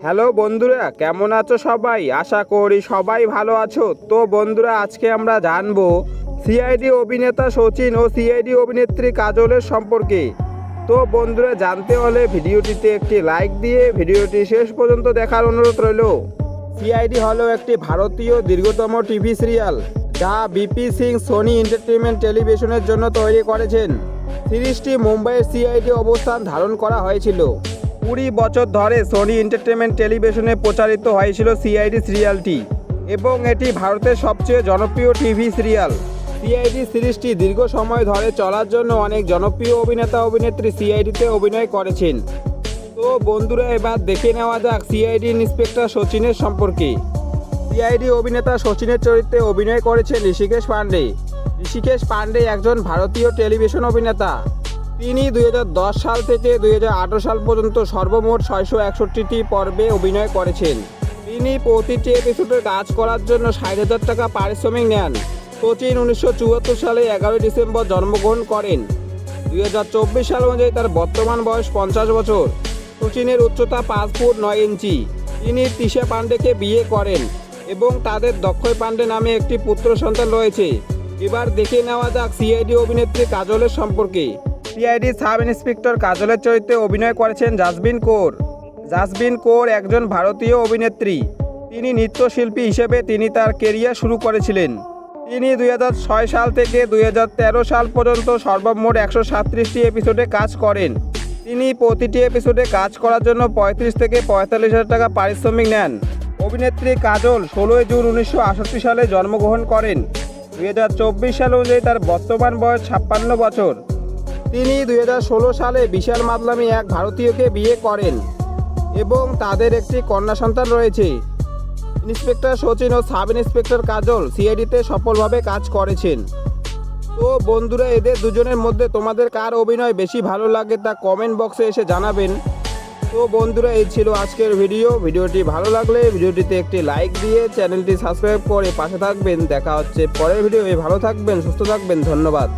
Hello বন্ধুরা, কেমন আছো সবাই? আশা করি সবাই ভালো আছো। তো বন্ধুরা, আজকে আমরা জানব সিআইডি অভিনেতা সচিন ও সিআইডি অভিনেত্রী কাজলের সম্পর্কে। তো বন্ধুরা, জানতে হলে ভিডিওটিতে একটি লাইক দিয়ে ভিডিওটি শেষ পর্যন্ত দেখার অনুরোধ রইল। সিআইডি হলো একটি ভারতীয় দীর্ঘতম টিভি সিরিয়াল যা বিপি সিং সোনি এন্টারটেনমেন্ট টেলিভিশনের জন্য তৈরি করেছেন। সিরিজটি মুম্বাইয়ের সিআইডি অবস্থান ধারণ করা হয়েছিল। কুড়ি বছর ধরে সোনি এন্টারটেনমেন্ট টেলিভিশনে প্রচারিত হয়েছিল সিআইডি সিরিয়ালটি এবং এটি ভারতের সবচেয়ে জনপ্রিয় টিভি সিরিয়াল সিআইডি সিরিজটি দীর্ঘ সময় ধরে চলার জন্য অনেক জনপ্রিয় অভিনেতা অভিনেত্রী সিআইডিতে অভিনয় করেছেন। তো বন্ধুরা, এবার দেখে নেওয়া যাক সিআইডি ইন্সপেক্টর সচিনের সম্পর্কে। সিআইডি অভিনেতা সচিনের চরিত্রে অভিনয় করেছেন ঋষিকেশ পান্ডে। ঋষিকেশ পান্ডে একজন ভারতীয় টেলিভিশন অভিনেতা। তিনি দুই হাজার দশ সাল থেকে দুই হাজার আঠেরো সাল পর্যন্ত সর্বমোট ছয়শো একষট্টিটি পর্বে অভিনয় করেছেন। তিনি প্রতিটি এপিসোডে কাজ করার জন্য ষাট হাজার টাকা পারিশ্রমিক নেন। সচিন উনিশশো সালে এগারোই ডিসেম্বর জন্মগ্রহণ করেন। দুই হাজার চব্বিশ সাল অনুযায়ী তার বর্তমান বয়স পঞ্চাশ বছর। সচিনের উচ্চতা পাঁচ ফুট নয় ইঞ্চি। তিনি তিশা পান্ডেকে বিয়ে করেন এবং তাদের দক্ষয় পাণ্ডে নামে একটি পুত্র সন্তান রয়েছে। এবার দেখে নেওয়া যাক সিআইডি অভিনেত্রী কাজলের সম্পর্কে। সিআইডি সাব ইন্সপেক্টর কাজলের চরিত্রে অভিনয় করেছেন জাসবিন কৌর। জাসবিন কৌর একজন ভারতীয় অভিনেত্রী। তিনি নৃত্যশিল্পী হিসেবে তিনি তার কেরিয়ার শুরু করেছিলেন। তিনি দুই হাজার ছয় সাল থেকে দুই হাজার তেরো সাল পর্যন্ত সর্বমোট একশো সাতত্রিশটি এপিসোডে কাজ করেন। তিনি প্রতিটি এপিসোডে কাজ করার জন্য পঁয়ত্রিশ থেকে পঁয়তাল্লিশ হাজার টাকা পারিশ্রমিক নেন। অভিনেত্রী কাজল ষোলোই জুন উনিশশো আটষট্টি সালে জন্মগ্রহণ করেন। দুই হাজার চব্বিশ সাল অনুযায়ী তার বর্তমান বয়স ছাপ্পান্ন বছর। তিনি দু হাজার ষোলো সালে বিশাল মাদলামি এক ভারতীয়কে বিয়ে করেন এবং তাদের একটি কন্যা সন্তান রয়েছে। ইন্সপেক্টর সচিন ও সাব ইন্সপেক্টর কাজল সিআইডিতে সফলভাবে কাজ করেছেন। তো বন্ধুরা, এদের দুজনের মধ্যে তোমাদের কার অভিনয় বেশি ভালো লাগে তা কমেন্ট বক্সে এসে জানাবেন। তো বন্ধুরা, এই ছিল আজকের ভিডিও। ভিডিওটি ভালো লাগলে ভিডিওটিতে একটি লাইক দিয়ে চ্যানেলটি সাবস্ক্রাইব করে পাশে থাকবেন। দেখা হচ্ছে পরের ভিডিও ভালো থাকবেন, সুস্থ থাকবেন। ধন্যবাদ।